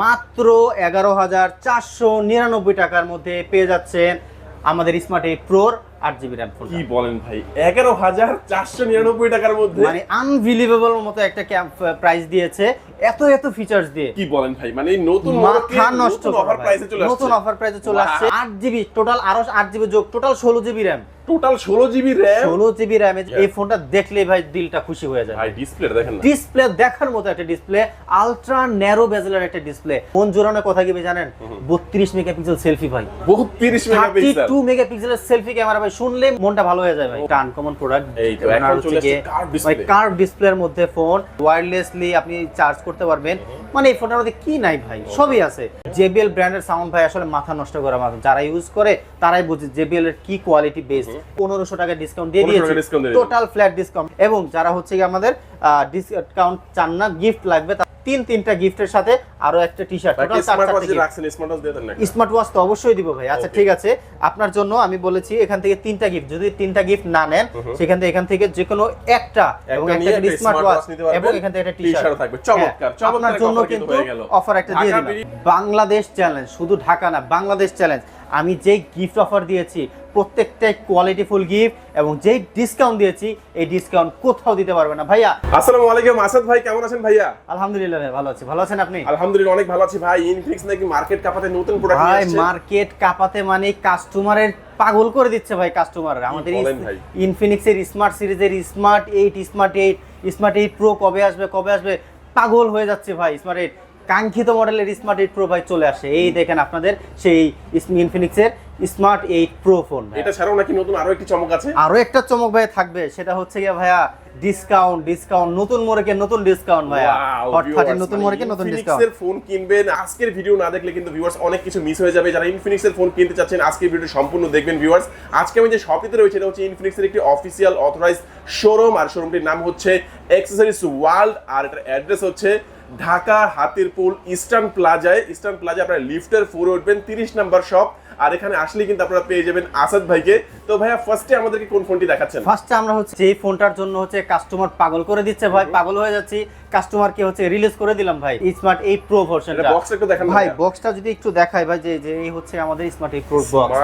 মাত্র এগারো হাজার চারশো নিরানব্বই টাকার মধ্যে পেয়ে যাচ্ছেন আমাদের স্মার্ট এইট প্রোর আট জিবি র্যাম ফোন কি বলেন ভাই? এগারো হাজার চারশো নিরানব্বই টাকার মধ্যে? মানে আনবিলিভেবল মতো একটা প্রাইস দিয়েছে। এত এত ফিচার্স দিয়ে। কি বলেন ভাই? মানে এই নতুন মাথা নষ্ট অফার প্রাইসে চলে নতুন অফার প্রাইসে চলে. আসছে। আট জিবি টোটাল আরও আট জিবি যোগ টোটাল ষোলো জিবি র্যাম টোটাল ষোলো জিবি র্যাম ষোলো জিবি র্যাম এই ফোনটা দেখলে ভাই দিলটা খুশি হয়ে যায় ডিসপ্লে দেখেন ডিসপ্লে দেখার মতো একটা ডিসপ্লে আলট্রা ন্যারো বেজেলের একটা ডিসপ্লে মন জোরানোর কথা কি জানেন? বত্রিশ মেগাপিক্সেল সেলফি ভাই। বহুত তিরিশ থার্টি মেগাপিক্সেল টু মেগাপিক্সেলের সেলফি ক্যামেরা ভাই শুনলে মনটা ভালো হয়ে যায় ভাই। এটা আনকমন প্রোডাক্ট। কার্ভ ডিসপ্লের মধ্যে ফোন ওয়্যারলেসলি আপনি চার্জ করতে পারবেন। মানে এই ফোনটার মধ্যে কি নাই ভাই? সবই আছে। জেবিএল ব্র্যান্ডের সাউন্ড ভাই আসলে মাথা নষ্ট করা মাথা যারা ইউজ করে তারাই বুঝে জেবিএল এর কি কোয়ালিটি বেস্ট পনেরোশো টাকা ডিসকাউন্ট দিয়ে 1500 দিয়েছে। টোটাল ফ্ল্যাট ডিসকাউন্ট এবং যারা হচ্ছে কি আমাদের ডিসকাউন্ট চান না গিফট লাগবে তিন তিনটা গিফটের সাথে আরও একটা টি শার্ট স্মার্ট ওয়াচ রাখছেন স্মার্ট ওয়াচ দিয়ে দেন না স্মার্ট ওয়াচ তো অবশ্যই দিব ভাই। আচ্ছা ঠিক আছে। আপনার জন্য আমি বলেছি এখান থেকে তিনটা গিফট যদি তিনটা গিফট না নেন সেখান থেকে এখান থেকে যে কোনো একটা এবং একটা স্মার্ট ওয়াচ এবং এখান থেকে একটা টি শার্ট থাকবে। চমৎকার, চমৎকার আপনার জন্য কিন্তু হয়ে। অফার একটা দিয়ে দিলাম। বাংলাদেশ চ্যালেঞ্জ শুধু ঢাকা না বাংলাদেশ চ্যালেঞ্জ আমি যেই গিফট অফার দিয়েছি প্রত্যেকটাই কোয়ালিটিফুল গিফট এবং যেই ডিসকাউন্ট দিয়েছি এই ডিসকাউন্ট কোথাও দিতে পারবে না। ভাইয়া। আসসালামু আলাইকুম আসাদ ভাই কেমন আছেন ভাইয়া? আলহামদুলিল্লাহ ভাই ভালো আছি। ভালো আছেন আপনি? আলহামদুলিল্লাহ অনেক ভালো আছি ভাই। ইনফিনিক্স নাকি মার্কেট কাপাতে নতুন প্রোডাক্ট নিয়ে ভাই মার্কেট কাপাতে মানে কাস্টমারের পাগল করে দিচ্ছে ভাই কাস্টমার আমাদের বলেন ভাই? ইনফিনিক্সের স্মার্ট সিরিজের smart eight smart eight smart eight pro কবে আসবে কবে আসবে? পাগল হয়ে যাচ্ছে ভাই স্মার্ট এইট কাঙ্ক্ষিত মডেলের স্মার্ট এইট প্রো ভাই চলে আসে। এই দেখেন আপনাদের সেই ইনফিনিক্সের স্মার্ট এইট প্রো ফোন এটা ছাড়াও নাকি নতুন আরও একটি চমক আছে? আরও একটা চমক ভাই থাকবে সেটা হচ্ছে গিয়ে ভাইয়া ডিসকাউন্ট ডিসকাউন্ট নতুন মোড়কে নতুন ডিসকাউন্ট ভাইয়া। নতুন মোড়কে নতুন ডিসকাউন্ট এর ফোন কিনবেন আজকের ভিডিও না দেখলে কিন্তু ভিউয়ার্স অনেক কিছু মিস হয়ে যাবে। যারা ইনফিনিক্স এর ফোন কিনতে চাচ্ছেন আজকের ভিডিও সম্পূর্ণ দেখবেন ভিউয়ার্স আজকে আমি যে শপটিতে রয়েছে এটা হচ্ছে ইনফিনিক্স এর একটি অফিসিয়াল অথরাইজ শোরুম আর শোরুমটির নাম হচ্ছে অ্যাক্সেসরিজ ওয়ার্ল্ড আর এটার অ্যাড্রেস হচ্ছে ঢাকা হাতিরপুল ইস্টার্ন প্লাজায় ইস্টার্ন প্লাজা আপনারা লিফটের ফোরে উঠবেন তিরিশ নাম্বার শপ। আর এখানে আসলে কিন্তু আপনারা পেয়ে যাবেন আসাদ ভাইকে। তো ভাইয়া ফার্স্টে আমাদেরকে কোন ফোনটি দেখাচ্ছেন? ফার্স্টে আমরা হচ্ছে যে ফোনটার জন্য হচ্ছে কাস্টমার পাগল করে দিচ্ছে ভাই পাগল হয়ে যাচ্ছি কাস্টমারকে হচ্ছে রিলিজ করে দিলাম ভাই স্মার্ট এই প্রো ভার্সনটা বক্স একটু দেখান ভাই। বক্সটা যদি একটু দেখাই ভাই যে যে এই হচ্ছে আমাদের স্মার্ট এই প্রো বক্স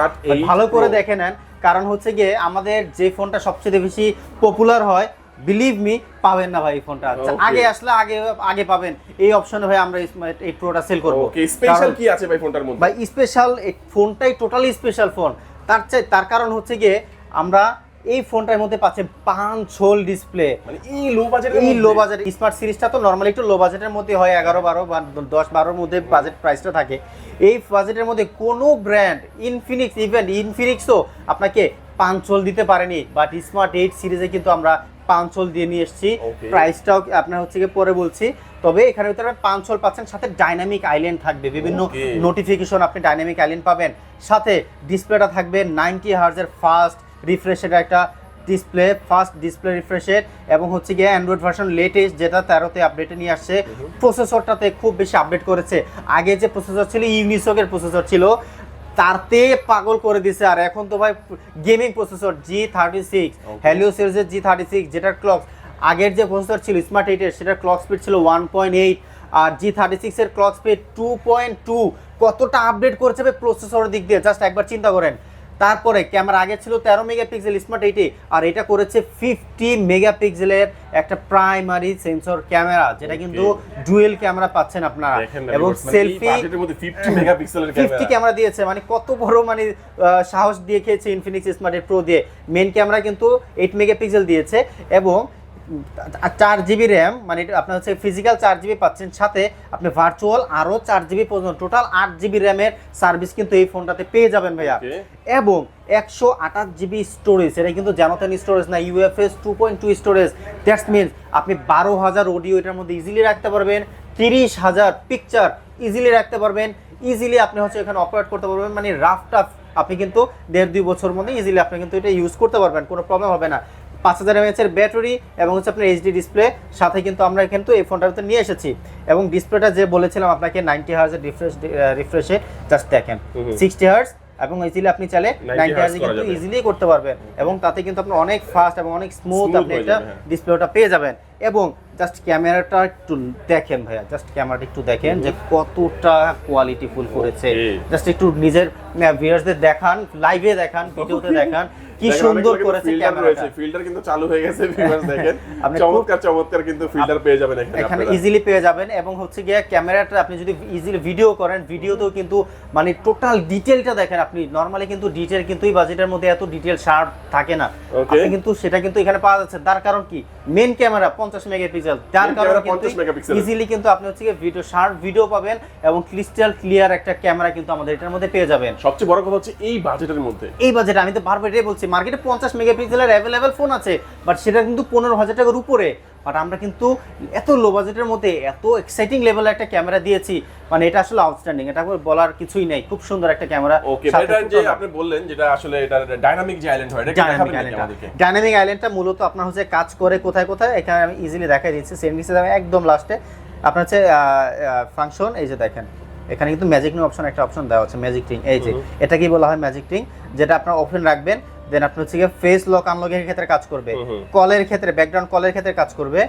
ভালো করে দেখে নেন কারণ হচ্ছে গিয়ে আমাদের যে ফোনটা সবচেয়ে বেশি পপুলার হয় বিলিভ মি পাবেন না ভাই এই ফোনটা Okay. আগে আসলে আগে আগে পাবেন। এই অপশনে ভাই আমরা এই প্রোটা সেল করব। ওকে স্পেশাল কি আছে ভাই ফোনটার মধ্যে? ভাই স্পেশাল এই ফোনটাই টোটালি স্পেশাল ফোন তার চাই তার কারণ হচ্ছে গিয়ে আমরা এই ফোনটার মধ্যে পাচ্ছেন পাঁচ হোল ডিসপ্লে মানে এই লো বাজেটের এই লো বাজেট স্মার্ট সিরিজটা তো নর্মালি একটু লো বাজেটের মধ্যে হয় এগারো বারো বা দশ বারোর মধ্যে বাজেট প্রাইসটা থাকে। এই বাজেটের মধ্যে কোনো ব্র্যান্ড ইনফিনিক্স ইভেন ইনফিনিক্সও আপনাকে পাঁচল দিতে পারেনি। বাট স্মার্ট এইট সিরিজে কিন্তু আমরা পাঁচল দিয়ে নিয়ে এসেছি। প্রাইসটাও আপনার হচ্ছে গিয়ে পরে বলছি। তবে এখানে ভিতরে পাঁচল পাচ্ছেন সাথে ডাইনামিক আইল্যান্ড থাকবে। বিভিন্ন নোটিফিকেশন আপনি ডাইনামিক আইল্যান্ড পাবেন। সাথে ডিসপ্লেটা থাকবে নাইনটি হার্জের ফাস্ট রিফ্রেশের একটা ডিসপ্লে ফাস্ট ডিসপ্লে রিফ্রেশের এবং হচ্ছে গিয়ে অ্যান্ড্রয়েড ভার্সন লেটেস্ট যেটা তেরোতে আপডেটে নিয়ে আসছে। প্রসেসরটাতে খুব বেশি আপডেট করেছে। আগে যে প্রসেসর ছিল ইউনিসকের প্রসেসর ছিল। তারতে পাগল করে দিছে। আর এখন তো ভাই gaming processor G thirty six Helio সিরিজের জি থার্টি সিক্স যেটার ক্লক আগের যে প্রসেসর ছিল স্মার্ট এইটের সেটার ক্লক স্পিড ছিল ওয়ান পয়েন্ট এইট আর জি থার্টি সিক্সের clock speed two point two কতটা আপডেট করেছে ভাই প্রসেসরের দিক দিয়ে? জাস্ট একবার চিন্তা করেন। তারপরে ক্যামেরা আগে ছিল তেরো মেগাপিক্সেল স্মার্ট এইটি আর এটা করেছে ফিফটি মেগাপিক্সেলের একটা প্রাইমারি সেন্সর ক্যামেরা যেটা কিন্তু ডুয়েল ক্যামেরা পাচ্ছেন আপনারা। এবং মানে সেলফি বাজেটের মধ্যে 50 ফিফটি ক্যামেরা। ক্যামেরা দিয়েছে মানে কত বড় মানে সাহস দিয়ে খেয়েছে ইনফিনিক্স স্মার্ট প্রো দিয়ে। মেন ক্যামেরা কিন্তু এইট মেগাপিক্সেল দিয়েছে এবং চার জিবি র্যাম মানে আপনার হচ্ছে ফিজিক্যাল চার জিবি পাচ্ছেন। সাথে আপনি ভার্চুয়াল আরও চার জিবি পর্যন্ত টোটাল আট জিবি র্যামের সার্ভিস কিন্তু এই ফোনটাতে পেয়ে যাবেন ভাইয়া. এবং একশো আঠাশ জিবি স্টোরেজ এটা কিন্তু জানতেন স্টোরেজ না UFS two point two storage that's means আপনি বারো হাজার অডিও এটার মধ্যে ইজিলি রাখতে পারবেন তিরিশ হাজার পিকচার ইজিলি রাখতে পারবেন ইজিলি আপনি হচ্ছে এখানে অপারেট করতে পারবেন মানে রাফ টাফ আপনি কিন্তু দেড় দুই বছর মধ্যে ইজিলি আপনি কিন্তু এটা ইউজ করতে পারবেন কোনো প্রবলেম হবে না। পাঁচ হাজার এমএচের ব্যাটারি এবং হচ্ছে আপনার এইচডি ডিসপ্লে সাথে কিন্তু আমরা কিন্তু এই ফোনটার ভিতরে নিয়ে এসেছি। এবং ডিসপ্লেটা যে বলেছিলাম আপনাকে নাইনটি হার্জের রিফ্রেশ রিফ্রেশে জাস্ট দেখেন। সিক্সটি হার্স এবং ইজিলি আপনি চাইলে নাইনটি হার্জ কিন্তু ইজিলি করতে পারবেন। এবং তাতে কিন্তু আপনি অনেক ফাস্ট এবং অনেক স্মুথ আপনি এটা যাবে, হ্যাঁ। ডিসপ্লেটা পেয়ে যাবেন। এবং জাস্ট ক্যামেরাটা একটু দেখেন ভাইয়া জাস্ট ক্যামেরাটা একটু দেখেন যে কতটা কোয়ালিটি ফুল করেছে। জাস্ট একটু নিজের ভিউয়ার্সদের দেখান লাইভে দেখান ভিডিওতে দেখান। কি সুন্দর করেছে ক্যামেরা রয়েছে ফিল্টার কিন্তু চালু হয়ে গেছে ভিউয়ার্স দেখেন। আপনি চমৎকার চমৎকার কিন্তু ফিল্টার পেয়ে যাবেন এখানে এখানে ইজিলি পেয়ে যাবেন এবং হচ্ছে গিয়ে ক্যামেরাটা আপনি যদি ইজিলি ভিডিও করেন ভিডিওতেও কিন্তু মানে টোটাল ডিটেলটা দেখেন আপনি। নরমালি কিন্তু ডিটেল কিন্তু এই বাজেটের মধ্যে এত ডিটেল শার্প থাকে না। আপনি কিন্তু সেটা কিন্তু এখানে পাওয়া যাচ্ছে। তার কারণ কি? মেন ক্যামেরা পঞ্চাশ মেগাপিক্সেল তার কারণে কিন্তু ইজিলি কিন্তু আপনি হচ্ছে ভিডিও শার্প ভিডিও পাবেন এবং ক্রিস্টাল ক্লিয়ার একটা ক্যামেরা কিন্তু আমাদের এটার মধ্যে পেয়ে যাবেন। সবচেয়ে বড় কথা হচ্ছে এই বাজেটের মধ্যে। এই বাজেট আমি তো বারবার এটাই বলছি মার্কেটে পঞ্চাশ মেগাপিক্সেলের অ্যাভেলেবেল ফোন আছে বাট সেটা কিন্তু পনেরো হাজার টাকার উপরে। বাট আমরা কিন্তু এত লো বাজেটের মধ্যে এত এক্সাইটিং লেভেলের একটা ক্যামেরা দিয়েছি মানে এটা আসলে আউটস্ট্যান্ডিং এটা বলার কিছুই নেই। খুব সুন্দর একটা ক্যামেরা ওকে এটা যে আপনি বললেন যেটা আসলে এটা ডাইনামিক যে আইল্যান্ড হয় এটা ডাইনামিক আইল্যান্ডটা মূলত আপনার হচ্ছে কাজ করে কোথায় কোথায়? এখানে আমি ইজিলি দেখাই দিচ্ছি। সেন্ডিসে একদম লাস্টে আপনার হচ্ছে ফাংশন এই যে দেখেন। এখানে কিন্তু ম্যাজিক নিউ অপশন একটা অপশন দেওয়া আছে ম্যাজিক টিং এই যে এটা কি বলা হয় ম্যাজিক টিং যেটা আপনার ওপেন রাখবেন। দেন আপনার হচ্ছে ফেস লক আনলকের ক্ষেত্রে কাজ করবে। কলের ক্ষেত্রে ব্যাকগ্রাউন্ড কলের ক্ষেত্রে কাজ করবে।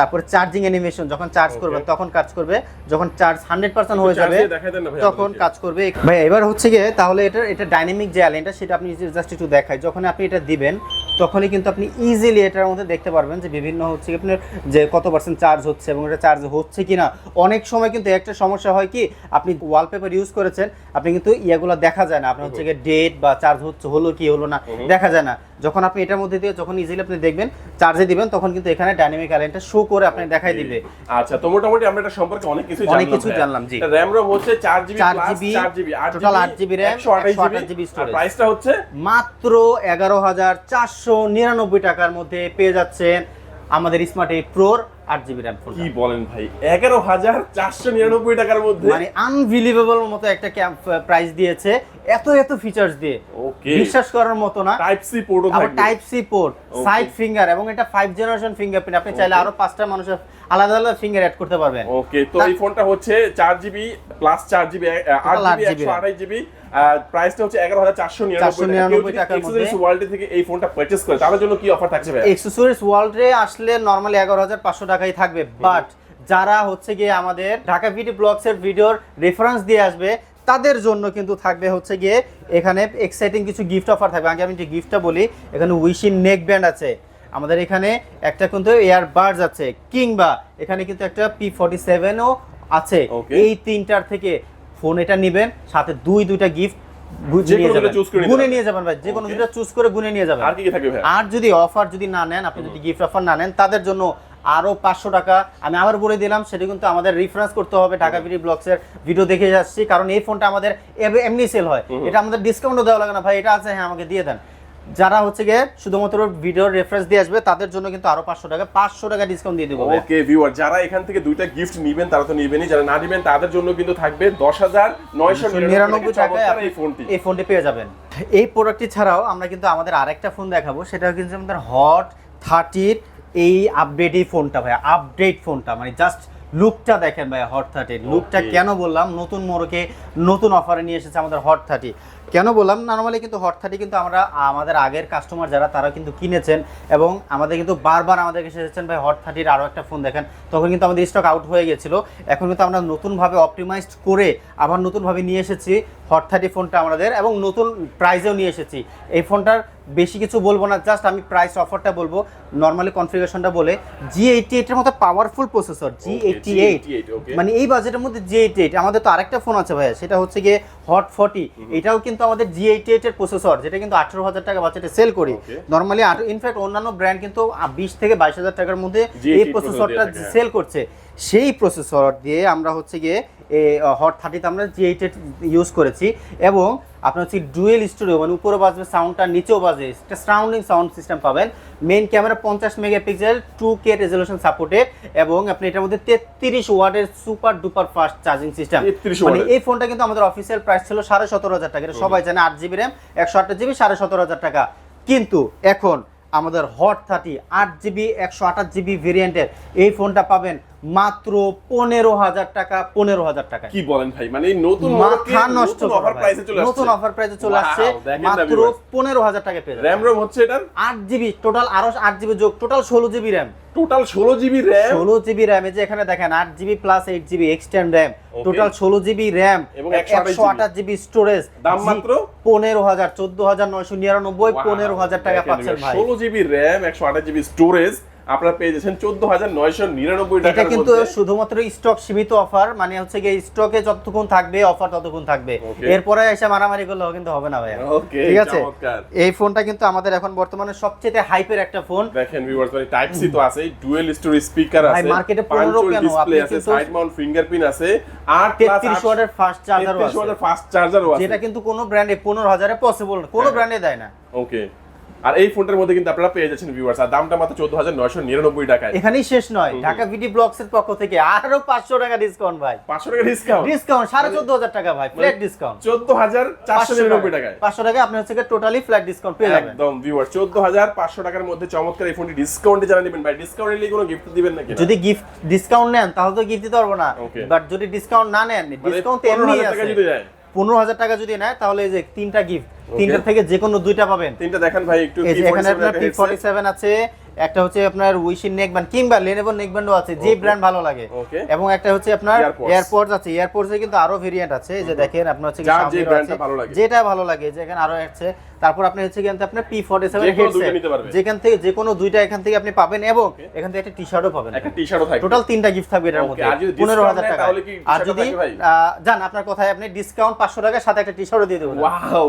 তারপরে চার্জিং অ্যানিমেশন যখন চার্জ. করবেন তখন কাজ করবে যখন চার্জ হান্ড্রেড পার্সেন্ট হয়ে যাবে তখন কাজ করবে। ভাই এবার হচ্ছে গিয়ে তাহলে এটা এটা ডাইনামিক যে অ্যালেনটা সেটা আপনি জাস্ট একটু দেখাই। যখন আপনি এটা দিবেন তখনই কিন্তু আপনি ইজিলি এটার মধ্যে দেখতে পারবেন যে বিভিন্ন হচ্ছে আপনার যে কত পার্সেন্ট চার্জ হচ্ছে এবং এটা চার্জ হচ্ছে কি না অনেক সময় কিন্তু একটা সমস্যা হয় কি আপনি ওয়ালপেপার ইউজ করেছেন আপনি কিন্তু ইয়েগুলো দেখা যায় না। আপনার হচ্ছে গিয়ে ডেট বা চার্জ হচ্ছে হলো কি হলো না দেখা যায় না। যখন আপনি এটার মধ্যে দিয়ে যখন ইজিলি আপনি দেখবেন চার্জে দিবেন তখন কিন্তু এখানে ডাইনামিক কারেন্টটা শো করে আপনি দেখাই দিবে আচ্ছা তো মোটামুটি আমরা এটা সম্পর্কে অনেক কিছু অনেক কিছু জানলাম, জি। র‍্যাম রম হচ্ছে 4 জিবি 4 প্লাস GB, 4 জিবি 8 আট 8 GB RAM, 128 GB GB storage। প্রাইসটা হচ্ছে মাত্র এগারো হাজার চারশো নিরানব্বই টাকার মধ্যে পেয়ে যাচ্ছেন আমাদের স্মার্ট এই প্রোর আট জিবি র্যাম ফোন কি বলেন ভাই? 11499 টাকার মধ্যে? মানে আনবিলিভেবল মতো একটা প্রাইস দিয়েছে। এত এত ফিচার্স দিয়ে। ওকে বিশ্বাস করার মতো না। টাইপ সি পোর্টও আবার type C port. Side finger এবং এটা ফাইভ জেনারেশন ফিঙ্গারপ্রিন্ট আপনি চাইলে আরও পাঁচটা মানুষের আলাদা আলাদা ফিঙ্গার অ্যাড করতে পারবেন। ওকে তো এই ফোনটা হচ্ছে 4 GB plus 4 GB 8 Total GB 8 GB 128 GB প্রাইসটা হচ্ছে 11499 টাকা। 499 টাকার মধ্যে। ওয়ার্ল্ড থেকে এই ফোনটা পারচেজ করে তাদের জন্য কি অফার থাকছে ভাই এক্সেসরিজ ওয়ার্ল্ডে আসলে নর্মালি এগারো হাজার পাঁচশো টাকাই থাকবে বাট যারা হচ্ছে গিয়ে আমাদের ঢাকা ভিডি ব্লগসের ভিডিওর রেফারেন্স দিয়ে আসবে তাদের জন্য কিন্তু থাকবে হচ্ছে গিয়ে এখানে এক্সাইটিং কিছু গিফট অফার থাকবে। আগে আমি যে গিফটটা বলি এখানে উইশিন নেক ব্যান্ড আছে। আমাদের এখানে একটা কিন্তু এয়ার বার্ডস আছে কিংবা এখানে কিন্তু একটা পি ফর্টি সেভেনও আছে. এই তিনটার থেকে ফোন এটা নেবেন সাথে দুই দুইটা গিফট যে কোনো দুটো choose করে নিতে গুনে নিয়ে যাবেন ভাই যে কোনো দুটো চুজ করে গুনে নিয়ে যাবেন। আর কি কি থাকবে ভাই? আর যদি অফার যদি না নেন আপনি যদি গিফট অফার না নেন তাদের জন্য আরও পাঁচশো টাকা আমি আবার বলে দিলাম সেটা কিন্তু আমাদের রিফারেন্স করতে হবে ঢাকা ভিডি ব্লগসের ভিডিও দেখে যাচ্ছি কারণ এই ফোনটা আমাদের এমনি সেল হয়। এটা আমাদের ডিসকাউন্টও দেওয়া লাগে না ভাই এটা আছে হ্যাঁ আমাকে দিয়ে দেন। যারা হচ্ছে গিয়ে শুধুমাত্র ভিডিওর রেফারেন্স দিয়ে আসবে তাদের জন্য কিন্তু আরও পাঁচশো টাকা পাঁচশো টাকা ডিসকাউন্ট দিয়ে দেবো। ওকে ভিউয়ার যারা এখান থেকে দুইটা গিফট নিবেন তারা তো নিবেনই। যারা না নিবেন তাদের জন্য কিন্তু থাকবে দশ হাজার নয়শো নিরানব্বই টাকায় এই ফোনটি এই ফোনটি পেয়ে যাবেন। এই প্রোডাক্টটি ছাড়াও আমরা কিন্তু আমাদের আরেকটা ফোন দেখাবো সেটা কিন্তু আমাদের হট থার্টির এই আপডেট এই ফোনটা ভাই আপডেট ফোনটা মানে জাস্ট লুকটা দেখেন ভাই হট থার্টির লুকটা কেন বললাম? নতুন মোড়কে নতুন অফারে নিয়ে এসেছে আমাদের হট থার্টি কেন বললাম? নর্মালি কিন্তু হট থার্টি কিন্তু আমরা আমাদের আগের কাস্টমার যারা তারা কিন্তু কিনেছেন এবং আমাদের কিন্তু বারবার আমাদের কাছে এসেছেন ভাই হট থার্টির আরও একটা ফোন দেখেন। তখন কিন্তু আমাদের স্টক আউট হয়ে গেছিল। এখন কিন্তু আমরা নতুনভাবে অপটিমাইজড করে আবার নতুনভাবে নিয়ে এসেছি হট থার্টি ফোনটা আমাদের এবং নতুন প্রাইজেও নিয়ে এসেছি। এই ফোনটার বেশি কিছু বলব না জাস্ট আমি প্রাইস অফারটা বলব। নর্মালি কনফিগারেশনটা বলে জি এইটটি এইটের মতো powerful processor G eighty eight মানে এই বাজেটের মধ্যে জি এইট এইট আমাদের তো আরেকটা ফোন আছে ভাইয়া সেটা হচ্ছে গিয়ে হট ফর্টি এটাও কিন্তু আমাদের জি এইটি এইট এর প্রসেসর যেটা কিন্তু আঠারো হাজার টাকা বাচ্চাটা সেল করি. নর্মালি ইনফ্যাক্ট অন্যান্য ব্র্যান্ড কিন্তু বিশ থেকে বাইশ হাজার টাকার মধ্যে G88 এই প্রসেসরটা থাকে, হ্যাঁ। সেল করছে সেই প্রসেসর দিয়ে আমরা হচ্ছে গিয়ে হট থার্টিতে আমরা জি এইট এইট ইউজ করেছি এবং আপনার হচ্ছে ডুয়েল স্টুডিও মানে উপরে বাজবে সাউন্ডটা নিচেও বাজে একটা সাউন্ডিং সাউন্ড সিস্টেম পাবেন। মেইন ক্যামেরা পঞ্চাশ megapixel two K resolution supported এবং আপনি এটার মধ্যে তেত্রিশ ওয়ার্ডের super duper fast charging system 33 মানে এই ফোনটা কিন্তু আমাদের অফিসিয়াল প্রাইস ছিল সাড়ে সতেরো হাজার টাকা। এটা সবাই জানে আট জিবি র্যাম একশো আটটা জিবি সাড়ে সতেরো হাজার টাকা। কিন্তু এখন আমাদের হট থার্টি আট জিবি একশো আঠাশ জিবি ভেরিয়েন্টের এই ফোনটা পাবেন মাত্র পনেরো হাজার টাকা পনেরো হাজার টাকা। কি বলেন ভাই? মানে নতুন মাথা নষ্ট অফার প্রাইসে চলে নতুন অফার প্রাইসে চলে আসছে মাত্র পনেরো হাজার টাকা পেয়ে র্যাম রোম হচ্ছে এটার? আট জিবি টোটাল আরও আট জিবি যোগ টোটাল ষোলো জিবি র্যাম টোটাল ষোলো জিবি র্যাম ষোলো জিবি র্যাম এই যে এখানে দেখেন আট GB plus eight GB extend RAM total ষোলো জিবি র্যাম এবং একশো আঠাশ জিবি স্টোরেজ দাম মাত্র? পনেরো হাজার চোদ্দ হাজার নয়শো নিরানব্বই পনেরো হাজার টাকা পাচ্ছেন ভাই। ষোলো জিবি র্যাম একশো আঠাশ জিবি স্টোরেজ আপনারা পেয়ে যাচ্ছেন চোদ্দ হাজার নয়শো নিরানব্বই এটা কিন্তু শুধুমাত্র স্টক সীমিত অফার মানে হচ্ছে গিয়ে স্টকে যতক্ষণ থাকবে অফার ততক্ষণ থাকবে। এরপরে এসে মারামারি করলেও কিন্তু হবে না ভাই ঠিক আছে? এই ফোনটা কিন্তু আমাদের এখন বর্তমানে সবচেয়ে হাইপের একটা ফোন দেখেন ভিউয়ার্স মানে টাইপ সি তো আছে ডুয়েল স্টোরি স্পিকার আছে এ 15 পাঞ্চল কেন? ডিসপ্লে আপনি আছে কিন্তু- সাইড মাউন্ট ফিঙ্গারপ্রিন্ট আছে আর প্লাস তেত্রিশ ওয়াটের ফাস্ট চার্জারও আছে। 33 ওয়াটের ফাস্ট চার্জারও আছে। যেটা কিন্তু কোনো ব্র্যান্ডে পনেরো হাজারে পসিবল না। কোনো। ব্র্যান্ডে দেয় না। ওকে আর এই ফোনটার মধ্যে কিন্তু আপনারা পেয়ে যাচ্ছেন ভিউয়ার্স আর দামটা মাত্র চোদ্দ হাজার নয়শো নিরানব্বই টাকায়। এখানেই শেষ নয় ঢাকা ভিডি ব্লগস এর পক্ষ থেকে আরও পাঁচশো টাকা ডিসকাউন্ট ভাই। পাঁচশো টাকা ডিসকাউন্ট ডিসকাউন্ট সাড়ে চোদ্দ হাজার টাকা ভাই ফ্ল্যাট ডিসকাউন্ট চোদ্দ হাজার চারশো নিরানব্বই টাকায়। পাঁচশো টাকা আপনি হচ্ছে টোটালি ফ্ল্যাট ডিসকাউন্ট পেয়ে যাবেন। একদম ভিউয়ার চোদ্দ হাজার পাঁচশো টাকার মধ্যে চমৎকার এই ফোনটি ডিসকাউন্টে যারা নেবেন ভাই ডিসকাউন্ট নিলে কোনো গিফট দিবেন নাকি যদি গিফট ডিসকাউন্ট নেন তাহলে তো গিফট দিতে পারব না. বাট যদি ডিসকাউন্ট না নেন মানে ডিসকাউন্ট পনেরো এমনি আছে। পনেরো হাজার টাকা যদি নেয় তাহলে এই যে তিনটা গিফট তিনটা থেকে যে কোনো দুইটা পাবেন তিনটা দেখেন ভাই একটু এখানে আপনার পি। ফর্টি সেভেন আছে একটা হচ্ছে আপনার উইশিন নেকব্যান্ড কিংবা লেনেভো নেকব্যান্ডও আছে যে ব্র্যান্ড ভালো লাগে এবং একটা হচ্ছে আপনার। এয়ারপোর্টস আছে এয়ারপোর্টসে কিন্তু আরও ভেরিয়েন্ট আছে এই যে দেখেন আপনার হচ্ছে যার যে Xiaomi-র brandটা আছে। ভালো লাগে। যেটা ভালো লাগে যে এখানে আরও আছে তারপর আপনি হচ্ছে কিন্তু আপনার পি ফর্টি সেভেন পারবে। যেখান থেকে যে কোনো দুইটা এখান থেকে আপনি পাবেন এবং এখান থেকে একটা টি শার্টও পাবেন। একটা টি শার্টও থাকবে। টোটাল তিনটা গিফট থাকবে এটার মধ্যে। পনেরো হাজার টাকা আর যদি যান আপনার কথায় আপনি ডিসকাউন্ট পাঁচশো টাকার সাথে একটা টি শার্টও দিয়ে দেবেন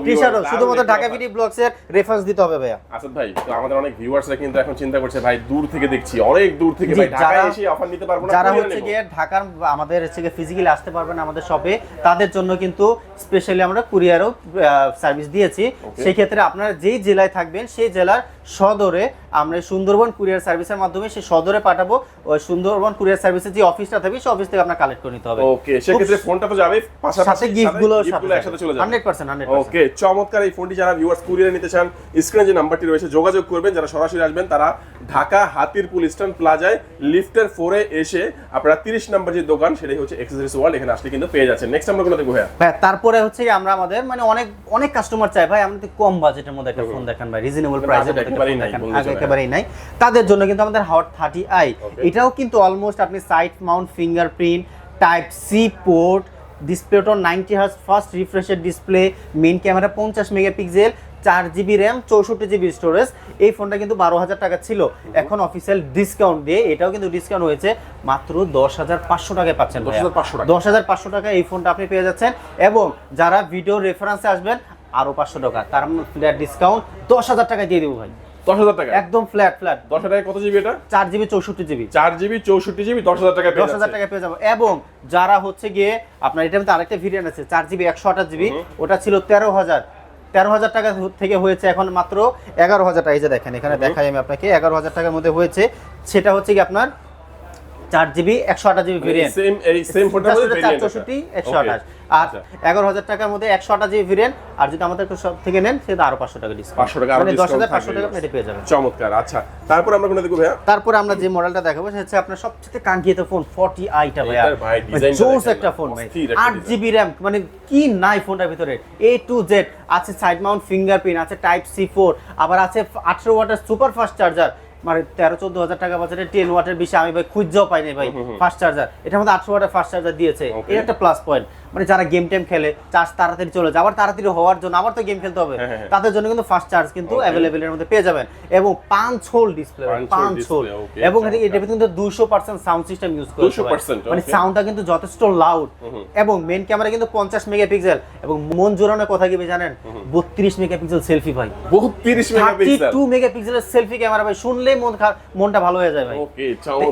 টি শার্টও শুধুমাত্র ঢাকা। ভিডি ব্লগস এর রেফারেন্স দিতে হবে ভাইয়া। আসাদ ভাই তো আমাদের অনেক ভিউয়ার্সরা কিন্তু এখন চিন্তা করছে ভাই দূর থেকে দেখছি অনেক দূর থেকে ভাই ঢাকায় এসে অফার নিতে পারব না যারা হচ্ছে। গিয়ে ঢাকার আমাদের হচ্ছে গিয়ে ফিজিক্যালি আসতে পারবেন না আমাদের শপে তাদের জন্য কিন্তু স্পেশালি আমরা কুরিয়ারও সার্ভিস দিয়েছি. সেই ক্ষেত্রে আপনারা যেই জেলায় থাকবেন সেই জেলার সদরে আমরা সুন্দরবন কুরিয়ার সার্ভিসের মাধ্যমে সেই সদরে পাঠাবো। ওই সুন্দরবন কুরিয়ার সার্ভিসের যে অফিসটা থাকবে সেই অফিস থেকে আপনার কালেক্ট করে নিতে হবে। ওকে সেক্ষেত্রে ফোনটা তো যাবে পাশাপাশি সাথে গিফটগুলো একসাথে চলে যাবে। হান্ড্রেড পার্সেন্ট হান্ড্রেড ওকে চমৎকার এই ফোনটি যারা ভিউয়ার্স কুরিয়ারে নিতে চান স্ক্রিনে যে নাম্বারটি রয়েছে যোগাযোগ করবেন। যারা সরাসরি আসবেন তারা ঢাকা হাতিরপুল ইস্টার্ন প্লাজায় লিফটের ফোরে এসে আপনারা তিরিশ নাম্বার যে দোকান সেটাই হচ্ছে এক্সেসরিজ ওয়ার্ল্ড এখানে আসলে কিন্তু পেয়ে যাচ্ছেন। নেক্সট আমরা কোনো দেখব হ্যাঁ তারপরে হচ্ছে আমরা আমাদের মানে অনেক অনেক কাস্টমার চাই। ভাই আমাদের কম বাজেটের মধ্যে একটা ফোন দেখান ভাই রিজনেবল মানে budget একেবারেই নাই, তাদের জন্য কিন্তু আমাদের হট থার্টি আই এটাও কিন্তু অলমোস্ট আপনি side mount fingerprint type C port ডিসপ্লেটা নাইনটি হার্স ফার্স্ট রিফ্রেশের ডিসপ্লে মেইন ক্যামেরা পঞ্চাশ মেগাপিক্সেল চার জিবি র্যাম চৌষট্টি জিবি স্টোরেজ এই ফোনটা কিন্তু বারো হাজার টাকা ছিল। এখন অফিসিয়াল ডিসকাউন্ট দিয়ে এটাও কিন্তু ডিসকাউন্ট হয়েছে। মাত্র দশ হাজার পাঁচশো টাকায় পাচ্ছেন 10,500 টাকা। দশ হাজার পাঁচশো টাকা এই ফোনটা আপনি পেয়ে যাচ্ছেন। এবং যারা ভিডিও রেফারেন্সে আসবেন আরও পাঁচশো টাকা। তার ফ্ল্যাট ডিসকাউন্ট দশ হাজার টাকা দিয়ে দেবো ভাই। দশ হাজার টাকা একদম ফ্ল্যাট ফ্ল্যাট দশ হাজার কত জিবি এটা? চার জিবি চৌষট্টি জিবি চার জিবি চৌষট্টি জিবি দশ হাজার টাকা দশ হাজার টাকা পেয়ে যাব। এবং যারা হচ্ছে গিয়ে আপনার এটার মধ্যে আরেকটা ভেরিয়েন্ট আছে চার জিবি একশো আঠাশ জিবি ওটা ছিল তেরো হাজার। তেরো হাজার টাকা থেকে হয়েছে এখন মাত্র এগারো হাজার টাকা। এই যে দেখেন এখানে দেখাই আমি আপনাকে। এগারো হাজার টাকার মধ্যে হয়েছে। সেটা হচ্ছে কি আপনার চার জিবি একশো আঠাশ জিবি ভেরিয়েন্ট সেম এই চৌষট্টি একশো আঠাশ। আর আচ্ছা। এগারো হাজার টাকার মধ্যে একশো আঠাশ জিবি ভেরিয়েন্ট আর যদি আমাদের সব থেকে নেন সেটা আরও পাঁচশো টাকা ডিসকাউন্ট 500 টাকা মানে দশ হাজার পাঁচশো টাকা আপনি পেয়ে যাবেন। চমৎকার আচ্ছা। তারপর আমরা দেখব ভাইয়া? তারপরে আমরা যে মডেলটা দেখাবো সেটা হচ্ছে আপনার সবচেয়ে কাঙ্ক্ষিত ফোন ফর্টি আইটা ভাইয়া। টা জোস একটা ফোন ভাই। আট জিবি র্যাম মানে কি নাই ফোনটার ভিতরে। এ টু জেড আছে সাইড মাউন্ট ফিঙ্গারপ্রিন্ট আছে টাইপ সি ফোর আবার আছে আঠারো ওয়াটার সুপার ফাস্ট চার্জার মানে তেরো চোদ্দ হাজার টাকা বাজারে টেন ওয়াটের বেশি আমি ভাই খুঁজেও পাইনি ভাই ফাস্ট চার্জার এটার মধ্যে আটশো ওয়াটের ফাস্ট চার্জার দিয়েছে। এটা একটা প্লাস পয়েন্ট মানে যারা গেম টেম খেলে চার্জ তাড়াতাড়ি চলে যায়। আবার তাড়াতাড়ি হওয়ার জন্য আবার তো গেম খেলতে হবে। হ্যাঁ, হ্যাঁ। তাদের জন্য কিন্তু ফাস্ট চার্জ কিন্তু. অ্যাভেলেবেল এর মধ্যে পেয়ে যাবেন। এবং পাঁচ হোল ডিসপ্লে পাঁচ হোল এবং। এটা কিন্তু দুশো পার্সেন্ট সাউন্ড সিস্টেম ইউজ। 200%, মানে সাউন্ডটা কিন্তু যথেষ্ট লাউড এবং মেন ক্যামেরা কিন্তু পঞ্চাশ মেগাপিক্সেল এবং মন জোরানোর কথা কি জানেন? বত্রিশ মেগাপিক্সেল সেলফি ভাই। বহুত তিরিশ থার্টি মেগাপিক্সেল টু মেগাপিক্সেলের সেলফি ক্যামেরা ভাই। শুনলেই মন মনটা ভালো হয়ে যায় ভাই। ওকে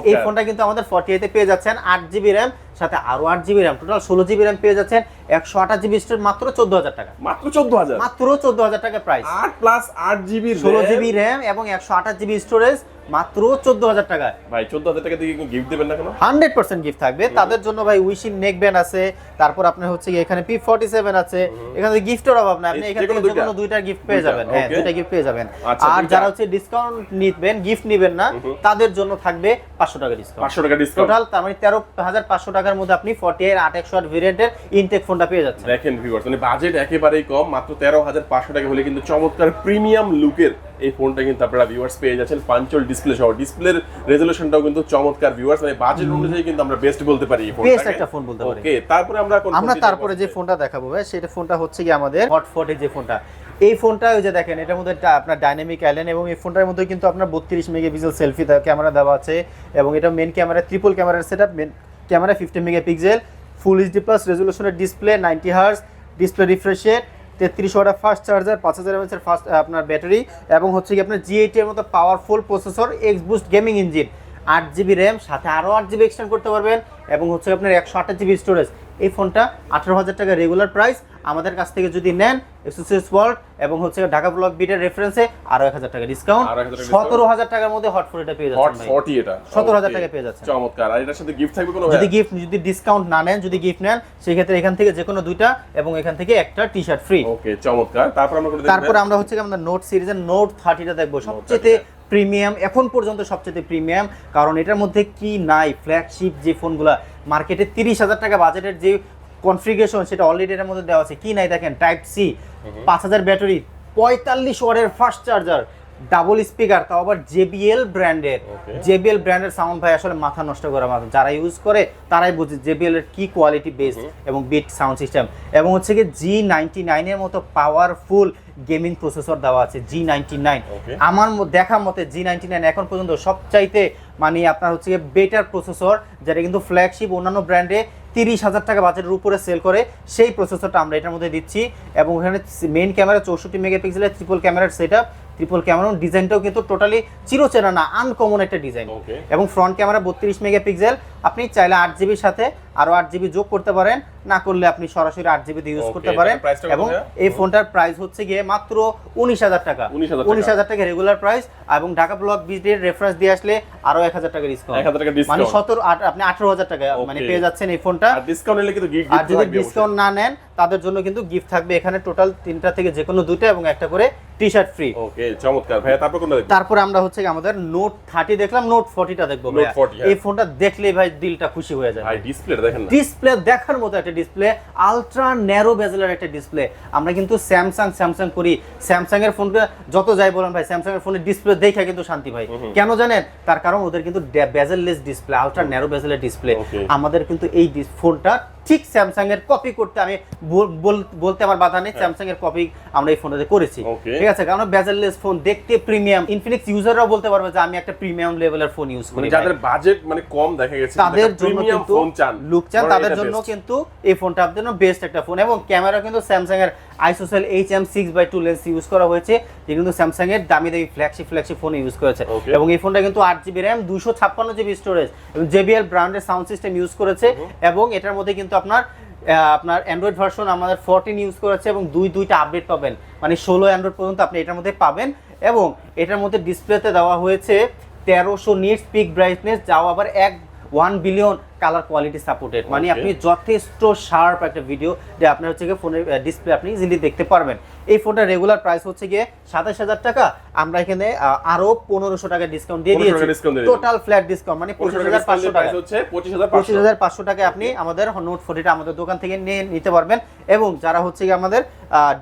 এই ফোনটা কিন্তু আমাদের ফর্টি এতে পেয়ে যাচ্ছেন। আট জিবি র্যাম সাথে আরও আট জিবি র্যাম। টোটাল ষোলো জিবি র্যাম পেয়ে যাচ্ছেন একশো আঠাশ জিবি স্টোরেজ মাত্র চোদ্দ হাজার টাকা। মাত্র চোদ্দ হাজার? মাত্র চোদ্দ হাজার টাকা প্রাইস আট প্লাস আট জিবি ষোলো জিবি র্যাম এবং একশো আঠাশ জিবি স্টোরেজ মাত্র চোদ্দ হাজার টাকায়। ভাই চোদ্দ হাজার টাকা দিয়ে গিফট দেবেন না কেন? হান্ড্রেড পার্সেন্ট গিফট থাকবে। তাদের জন্য ভাই নেক ব্যান্ড আছে তারপর আপনার হচ্ছে এখানে পি ফর্টি সেভেন আছে এখানে গিফটের অভাব না আপনি এখান দুইটা? গিফট পেয়ে যাবেন। হ্যাঁ দুইটা গিফট পেয়ে যাবেন। আর যারা হচ্ছে ডিসকাউন্ট নিবেন গিফট নিবেন না তাদের জন্য থাকবে পাঁচশো টাকা ডিসকাউন্ট পাঁচশো টাকা ডিসকাউন্ট টোটাল তার মানে তেরো হাজার পাঁচশো টাকার মধ্যে আপনি ফর্টি এর আট একশো আট ভেরিয়েন্টের ইনটেক ফোনটা পেয়ে যাচ্ছেন। দেখেন ভিউয়ার্স মানে বাজেট একেবারেই কম মাত্র তেরো হাজার পাঁচশো টাকা হলে কিন্তু চমৎকার প্রিমিয়াম লুকের এই ফোনটা কিন্তু আপনারা ভিউয়ার্স পেয়ে যাচ্ছেন। পাঞ্চল ডিসপ্লে সহ। ডিসপ্লের রেজলিউশনটাও কিন্তু চমৎকার ভিউয়ার্স মানে বাজেট অনুযায়ী কিন্তু আমরা বেস্ট বলতে পারি এই ফোনটা বেস্ট একটা ফোন বলতে পারি। ওকে তারপরে আমরা কোন আমরা তারপরে যে ফোনটা দেখাবো ভাই সেটা ফোনটা হচ্ছে কি আমাদের হট হটফটে যে ফোনটা। এই ফোনটা ওই যে দেখেন এটার মধ্যে একটা আপনার ডাইনামিক আইল্যান্ড এবং এই ফোনটার মধ্যে কিন্তু আপনার বত্রিশ মেগাপিক্সেল সেলফি ক্যামেরা দেওয়া আছে এবং এটা মেন ক্যামেরা ট্রিপল ক্যামেরার set up main camera fifty megapixel full HD plus রেজলিউশনের display ninety hertz display রিফ্রেশের তেত্রিশ ওয়াটের ফাস্ট চার্জার পাঁচ হাজার এমএচের ফাস্ট আপনার ব্যাটারি এবং হচ্ছে কি আপনার জি এর মতো powerful processor X boost gaming engine আট জিবি র্যাম সাথে আরও আট জিবি এক্সটেন্ড করতে পারবেন এবং হচ্ছে আপনার একশো আঠাশ জিবি স্টোরেজ এই ফোনটা আঠারো হাজার টাকা রেগুলার প্রাইস আমাদের কাছ থেকে যদি নেন এক্সেসরিজ ওয়ার্ল্ড এবং হচ্ছে ঢাকা ব্লক বিটের রেফারেন্সে আরও এক হাজার টাকা ডিসকাউন্ট আরও 1000 টাকা discount। সতেরো হাজার টাকার মধ্যে হট ফোন এটা পেয়ে যাচ্ছেন এটা। 17,000 Okay, টাকা পেয়ে যাচ্ছেন। চমৎকার। আর এটার সাথে গিফট থাকবে কোনো যদি গিফট যদি ডিসকাউন্ট না নেন যদি গিফট নেন সেক্ষেত্রে এখান থেকে যে কোনো দুইটা এবং এখান থেকে একটা টি শার্ট ফ্রি ওকে চমৎকার। তারপর আমরা তারপরে? আমরা হচ্ছে কি আমাদের নোট সিরিজের নোট থার্টিটা দেখব। সবচেয়ে প্রিমিয়াম এখন পর্যন্ত সবচেয়ে প্রিমিয়াম কারণ এটার মধ্যে কি নাই? ফ্ল্যাগশিপ যে ফোনগুলা মার্কেটে তিরিশ হাজার টাকা বাজেটের যে কনফিগারেশন সেটা অলরেডি এটার মধ্যে দেওয়া আছে। কি নাই দেখেন? টাইপ সি পাঁচ হাজার ব্যাটারি পঁয়তাল্লিশ ওয়ারের ফাস্ট চার্জার ডাবল স্পিকার তাও আবার জেবিএল ব্র্যান্ডের. জেবিএল ব্র্যান্ডের সাউন্ড ভাই আসলে মাথা নষ্ট করা মাথা। যারা ইউজ করে তারাই বুঝে জেবিএল এর কি কোয়ালিটি বেসড এবং বিট সাউন্ড সিস্টেম এবং হচ্ছে কি জি নাইনটি নাইনের মতো পাওয়ারফুল গেমিং প্রসেসর দেওয়া আছে জি নাইনটি নাইন আমার দেখার মতে জি নাইনটি নাইন এখন পর্যন্ত সবচাইতে মানে আপনার হচ্ছে বেটার প্রসেসর যেটা কিন্তু ফ্ল্যাগশিপ অন্যান্য ব্র্যান্ডে তিরিশ হাজার টাকা বাজেটের উপরে সেল করে সেই প্রসেসরটা আমরা এটার মধ্যে দিচ্ছি। এবং এখানে মেন ক্যামেরা চৌষট্টি মেগাপিক্সেলের ট্রিপল ক্যামেরার সেট আপ ট্রিপল ক্যামেরা ডিজাইনটাও কিন্তু টোটালি চিরচেনা না আনকমন একটা ডিজাইন এবং ফ্রন্ট ক্যামেরা বত্রিশ মেগাপিক্সেল আপনি চাইলে আট জিবির সাথে আরও আট জিবি যোগ করতে পারেন না করলে আপনি সরাসরি আট জিবি ইউজ করতে পারেন। এবং এই ফোনটার প্রাইস হচ্ছে গিয়ে মাত্র উনিশ হাজার টাকা। উনিশ হাজার টাকা। রেগুলার প্রাইস এবং ঢাকা ব্লক বিজের রেফারেন্স দিয়ে আসলে আরও এক হাজার টাকা ডিসকাউন্ট 1000 টাকা discount। মানে সতেরো আপনি আঠারো হাজার টাকা মানে পেয়ে যাচ্ছেন এই ফোনটা। ডিসকাউন্ট নিলে কিন্তু আর যদি ডিসকাউন্ট না নেন তাদের জন্য কিন্তু গিফট থাকবে এখানে টোটাল তিনটা থেকে যে কোনো দুইটা এবং একটা করে টি শার্ট ফ্রি ওকে চমৎকার। ভাইয়া তারপর কোনটা দেখব তারপরে আমরা হচ্ছে আমাদের নোট থার্টি দেখলাম নোট ফর্টিটা দেখব Note ভাইয়া। 40, হ্যাঁ। এই ফোনটা দেখলেই ভাই দিলটা খুশি হয়ে যায় ভাই ডিসপ্লে দেখেন না। ডিসপ্লে দেখার মতো একটা ডিসপ্লে আলট্রা ন্যারো বেজেলের একটা ডিসপ্লে আমরা কিন্তু স্যামসাং স্যামসাং করি। স্যামসাং এর ফোনটা যত যাই বলেন ভাই স্যামসাং এর ফোনের ডিসপ্লে দেখে কিন্তু শান্তি ভাই। কেন জানেন? তার কারণ ওদের কিন্তু বেজেললেস ডিসপ্লে আলট্রা ন্যারো বেজেলের ডিসপ্লে আমাদের কিন্তু এই ফোনটা ঠিক স্যামসাং এর কপি করতে আমি বল- বল- বলতে আমার বাধা নেই স্যামসাং এর কপি আমরা এই ফোনটাতে করেছি। ঠিক আছে? কারণ বেজেললেস ফোন দেখতে প্রিমিয়াম ইনফিনিক্স ইউজাররাও বলতে পারবে যে আমি একটা প্রিমিয়াম লেভেলের ফোন ইউজ করি মানে যাদের বাজেট মানে কম দেখা গেছে তাদের জন্য কিন্তু ফোন চান। লুক চান তাদের জন্য কিন্তু এই ফোনটা আপনার জন্য বেস্ট একটা ফোন এবং ক্যামেরা কিন্তু স্যামসাং এর ISOCELL H M six by two lens use করা হয়েছে যে কিন্তু স্যামসাং এর দামি দামি ফ্ল্যাগশিপ ফ্ল্যাগশিপ ফোন ইউজ করেছে। এবং এই ফোনটা কিন্তু আট জিবি র্যাম দুশো ছাপ্পান্ন জিবি স্টোরেজ এবং জেবিএল ব্র্যান্ডের সাউন্ড সিস্টেম ইউজ করেছে। এবং এটার মধ্যে কিন্তু আপনার আপনার অ্যান্ড্রয়েড ভার্সন আমাদের ফোরটিন ইউজ করেছে এবং দুই দুইটা আপডেট পাবেন। মানে ষোলো অ্যান্ড্রয়েড পর্যন্ত আপনি এটার মধ্যে পাবেন এবং এটার মধ্যে ডিসপ্লেতে দেওয়া হয়েছে তেরোশো নিটস পিক ব্রাইটনেস যাও আবার এক one billion colour quality supported মানে আপনি যথেষ্ট শার্প একটা ভিডিও যে আপনার হচ্ছে গিয়ে ফোনের ডিসপ্লে আপনি ইজিলি দেখতে পারবেন। এই ফোনটা রেগুলার প্রাইস হচ্ছে গিয়ে সাতাশ হাজার টাকা। আমরা এখানে আরও পনেরোশো টাকা ডিসকাউন্ট দিয়ে দিয়েছি। টোটাল ফ্ল্যাট ডিসকাউন্ট মানে পঁচিশ হাজার পাঁচশো টাকা। হচ্ছে পঁচিশ হাজার পঁচিশ। হাজার পাঁচশো টাকায় আপনি আমাদের নোট ফোরটিটা আমাদের দোকান থেকে নিয়ে নিতে পারবেন। এবং যারা হচ্ছে গিয়ে আমাদের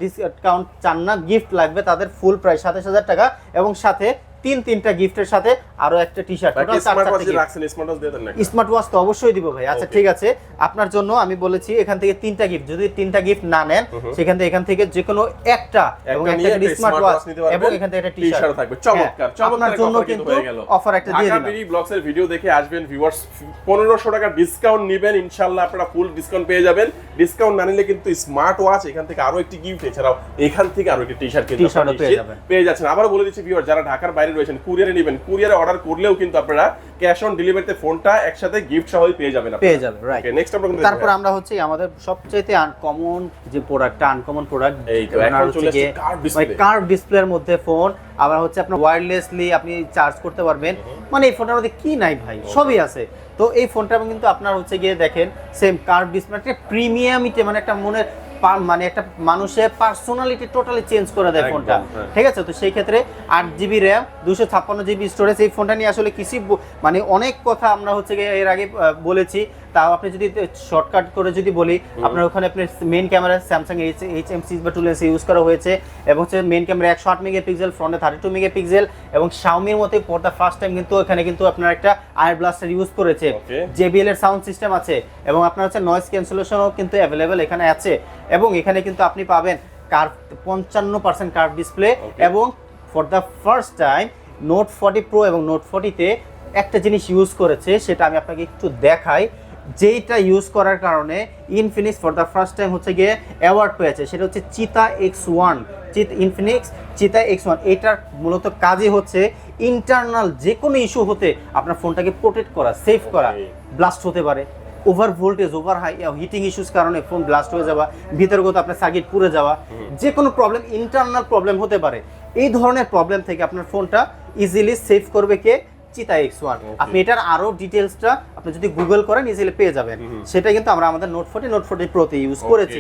ডিসকাউন্ট চান না গিফট লাগবে তাদের ফুল প্রাইস সাতাশ হাজার টাকা। এবং সাথে তিন তিনটা গিফটের সাথে আরও একটা T shirt total smart watch চারটে রাখছেন স্মার্ট ওয়াচ দিয়ে দেন না স্মার্ট ওয়াচ তো অবশ্যই দিব ভাই। আচ্ছা ঠিক আছে। আপনার জন্য আমি বলেছি এখান থেকে তিনটা গিফট যদি তিনটা গিফট না নেন সেখান থেকে এখান থেকে যে কোনো একটা এবং একটা স্মার্ট ওয়াচ এবং এখান থেকে একটা টি শার্ট থাকবে। চমৎকার চমৎকার আপনার জন্য কিন্তু অফার একটা দিয়ে দিলাম। বিডি ব্লগস এর ভিডিও দেখে আসবেন ভিউয়ার্স 1500 টাকা ডিসকাউন্ট নেবেন ইনশাআল্লাহ আপনারা ফুল ডিসকাউন্ট পেয়ে যাবেন। ডিসকাউন্ট না নিলে কিন্তু স্মার্ট ওয়াচ এখান থেকে আরও একটি গিফট এছাড়াও এখান থেকে আরও একটি ও আপনারা পেয়ে যাবেন। পেয়ে যাচ্ছেন। আবারও বলে দিচ্ছি ভিউয়ার যারা ঢাকার বাইরে বাইরে রয়েছেন কুরিয়ারে নেবেন। কুরিয়ারে অর্ডার করলেও কিন্তু আপনারা ক্যাশ অন ডেলিভারিতে ফোনটা একসাথে গিফট সহই পেয়ে যাবেন পেয়ে যাবে রাইট নেক্সট আমরা তারপর আমরা হচ্ছে আমাদের সবচেয়ে আনকমন যে প্রোডাক্টটা আনকমন প্রোডাক্ট এই তো, এখন চলে আসছে curved display। কার্ভ ডিসপ্লের মধ্যে ফোন আবার হচ্ছে আপনার ওয়্যারলেসলি আপনি চার্জ করতে পারবেন। মানে এই ফোনটার মধ্যে কি নাই ভাই? সবই আছে। তো এই ফোনটা কিন্তু আপনার হচ্ছে গিয়ে দেখেন সেম কার্ভ ডিসপ্লে একটা প্রিমিয়ামিটি মানে একটা মনের পা- মানে একটা মানুষের পার্সোনালিটি টোটালি চেঞ্জ করে দেয় ফোনটা। হ্যাঁ। ঠিক আছে? তো সেই ক্ষেত্রে আট জিবি র্যাম দুশো ছাপ্পান্ন জিবি স্টোরেজ এই ফোনটা নিয়ে আসলে কিছু মানে অনেক কথা আমরা হচ্ছে গিয়ে এর আগে বলেছি। তাও আপনি যদি শর্টকাট করে যদি বলি আপনার ওখানে আপনার main camera Samsung H H M six বা টু লেন্স ইউজ করা হয়েছে এবং হচ্ছে মেন ক্যামেরা একশো আট মেগা পিক্সেল ফ্রন্টে থার্টি টু মেগা পিক্সেল এবং শাওমির মতো ফর দ্য ফার্স্ট টাইম কিন্তু এখানে কিন্তু আপনার একটা আয়ার ব্লাস্টার ইউজ করেছে. জেবিএল এর সাউন্ড সিস্টেম আছে এবং আপনার হচ্ছে নয়েজ ক্যান্সেলেশনও কিন্তু অ্যাভেলেবেল এখানে আছে এবং এখানে কিন্তু আপনি পাবেন কার পঞ্চান্ন পার্সেন্ট কার্ভ ডিসপ্লে এবং for the first time note forty pro এবং নোট ফর্টিতে একটা জিনিস ইউজ করেছে সেটা আমি আপনাকে একটু দেখাই। যেইটা ইউজ করার কারণে Infinix for the first time হচ্ছে গিয়ে অ্যাওয়ার্ড পেয়েছে। সেটা হচ্ছে চিতা এক্স ওয়ান চিত ইনফিনিক্স চিতা এক্স ওয়ান এটার মূলত কাজই হচ্ছে ইন্টারনাল যে কোনো ইস্যু হতে আপনার ফোনটাকে প্রোটেক্ট করা সেভ করা ব্লাস্ট হতে পারে। Over voltage over high heating issues কারণে ফোন ব্লাস্ট হয়ে যাওয়া ভিতরগত আপনার সার্কিট পুড়ে যাওয়া যে কোনো প্রবলেম ইন্টারনাল প্রবলেম হতে পারে। এই ধরনের প্রবলেম থেকে আপনার ফোনটা ইজিলি সেভ করবে কে? চিতা এক্স ওয়ান আপনি এটার আরও ডিটেলসটা আপনি যদি গুগল করেন ইজিলি পেয়ে যাবেন। সেটা কিন্তু আমরা আমাদের নোট ফোর্টি নোট ফোর্টি প্রোতে ইউজ করেছি।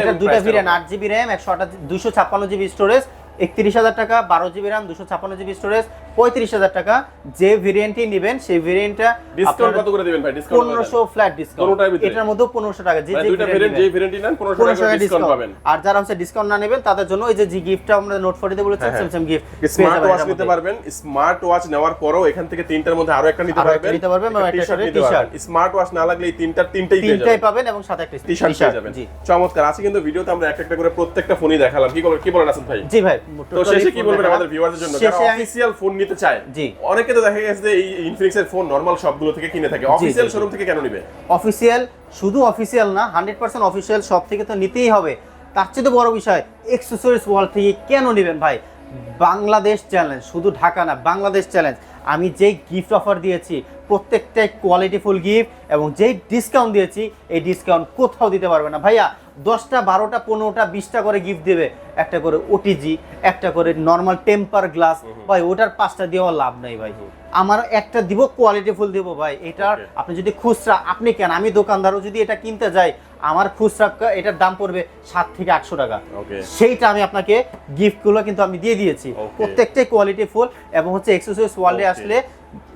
এটা দুটা ভেরিয়েন্ট আট জিবি র্যাম একশো আঠাশ দুশো ছাপ্পান্ন জিবি স্টোরেজ একত্রিশ হাজার টাকা বারো জিবি র্যাম দুশো ছাপ্পান্ন জিবি স্টোরেজ পঁয়ত্রিশ হাজার টাকা যে ভেরিয়েন্টই নেবেন সেই ভেরিয়েন্টটা ডিসকাউন্ট কত করে দিবেন ভাই? ডিসকাউন্ট ফ্ল্যাট ডিসকাউন্ট এটার পনেরোশো টাকা যে যে দুইটা ভেরিয়েন্ট যে ভেরিয়েন্টই নেন 1500 পনেরোশো টাকা ডিসকাউন্ট পাবেন। আর যারা হচ্ছে ডিসকাউন্ট না নেবেন তাদের জন্য যে যে গিফটটা আমরা নোট হ্যাঁ। স্যামসাং গিফট স্মার্ট ওয়াচ নিতে পারবেন? স্মার্ট ওয়াচ নেওয়ার পরও এখান থেকে তিনটার মধ্যে আরও একটা নিতে পারবেন। নিতে পারবেন এবং একটা টি-শার্ট স্মার্ট ওয়াচ না লাগলে এই তিনটার তিনটাই তিনটাই পাবেন এবং সাথে একটা টি শার্ট পেয়ে যাবেন। চমৎকার। আছে কিন্তু ভিডিওতে আমরা একটা একটা করে প্রত্যেকটা ফোনই দেখালাম। কি বলেন কি বলেন আসাদ ভাই? জি ভাই তো শেষে কি বলবেন আমাদের ভিউয়ারদের জন্য? যারা শেষে ফোন নিতে চায়। জি। অনেকে তো দেখা গেছে যে এই ইনফিনিক্স এর ফোন নরমাল সবগুলো থেকে কিনে থাকে। অফিসিয়াল। শোরুম থেকে কেন নিবে? অফিসিয়াল শুধু অফিসিয়াল না হান্ড্রেড পার্সেন্ট অফিসিয়াল সব থেকে তো নিতেই হবে। তার চেয়ে তো বড় বিষয় এক্সেসরিজ ওয়াল থেকে কেন নেবেন ভাই? বাংলাদেশ চ্যালেঞ্জ শুধু ঢাকা না বাংলাদেশ চ্যালেঞ্জ আমি যে গিফট অফার দিয়েছি প্রত্যেকটাই কোয়ালিটিফুল গিফট এবং যেই ডিসকাউন্ট দিয়েছি এই ডিসকাউন্ট কোথাও দিতে পারবে না। ভাইয়া দশটা বারোটা পনেরোটা বিশটা করে গিফট দেবে। একটা করে ওটিজি একটা করে নর্মাল টেম্পার গ্লাস ভাই ওটার পাঁচটা দেওয়ার লাভ নাই ভাই। আমার একটা দিব কোয়ালিটিফুল দেবো ভাই। এটা আপনি যদি খুচরা আপনি কেন? আমি দোকানদারও যদি এটা কিনতে যাই আমার খুচরা এটার দাম পড়বে সাত থেকে আটশো টাকা। সেইটা আমি আপনাকে গিফটগুলো কিন্তু আমি দিয়ে দিয়েছি। প্রত্যেকটাই কোয়ালিটি ফুল এবং হচ্ছে এক্সেসরিজ ওয়ার্ল্ডে আসলে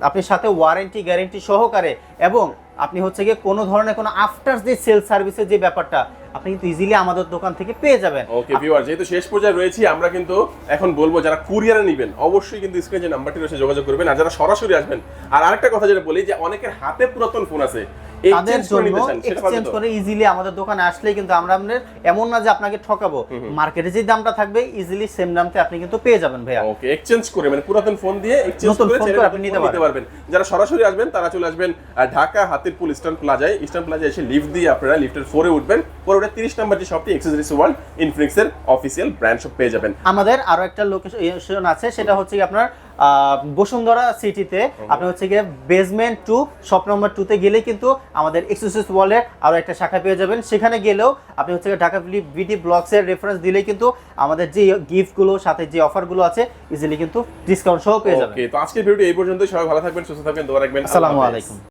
আপনি সাথে ওয়ারেন্টি গ্যারেন্টি সহকারে এবং আপনি হচ্ছে গিয়ে কোনো ধরনের কোনো আফটার যে সেল সার্ভিসের যে ব্যাপারটা আপনি কিন্তু ইজিলি আমাদের দোকান থেকে পেয়ে যাবেন। ওকে ভিউয়ার যেহেতু শেষ পর্যায়ে রয়েছি আমরা কিন্তু এখন বলব যারা কুরিয়ারে নেবেন অবশ্যই কিন্তু স্ক্রিনে যে নাম্বারটি রয়েছে যোগাযোগ করবেন। আর যারা সরাসরি আসবেন আর আরেকটা কথা যেটা বলি যে অনেকের হাতে পুরাতন ফোন আছে তাদের জন্য এক্সচেঞ্জ করে ইজিলি আমাদের দোকানে আসলেই কিন্তু আমরা আপনার এমন না যে আপনাকে ঠকাবো। মার্কেটে যে দামটা থাকবে ইজিলি সেম দামতে আপনি কিন্তু পেয়ে যাবেন ভাইয়া। ওকে এক্সচেঞ্জ করে মানে পুরাতন ফোন দিয়ে এক্সচেঞ্জ করে আপনি নিতে পারবেন। যারা সরাসরি আসবেন তারা চলে আসবেন ঢাকা হাতিরপুল ইস্টার্ন প্লাজায় ইস্টার্ন প্লাজায় এসে লিফট দিয়ে আপনারা লিফটের ফোরে উঠবেন পরে ওটা তিরিশ নাম্বার যে শপটি accessories world official brand shop পেয়ে যাবেন। আমাদের আরও একটা লোকেশন আছে সেটা হচ্ছে আপনার বসুন্ধরা সিটিতে আপনি হচ্ছে গিয়ে বেসমেন্ট টু শপ নম্বর টুতে গেলে কিন্তু আমাদের এক্সেসরিজ ওয়ার্ল্ডের আরও একটা শাখা পেয়ে যাবেন। সেখানে গেলেও আপনি হচ্ছে ঢাকা বিডি ব্লগসের রেফারেন্স দিলেই কিন্তু আমাদের যে গিফটগুলো সাথে যে অফারগুলো আছে ইজিলি কিন্তু ডিসকাউন্ট সহ পেয়ে যাবেন। তো আজকের ভিডিও এই পর্যন্ত সবাই ভালো থাকবেন সুস্থ থাকবেন দোয়া রাখবেন। আসসালামু আলাইকুম।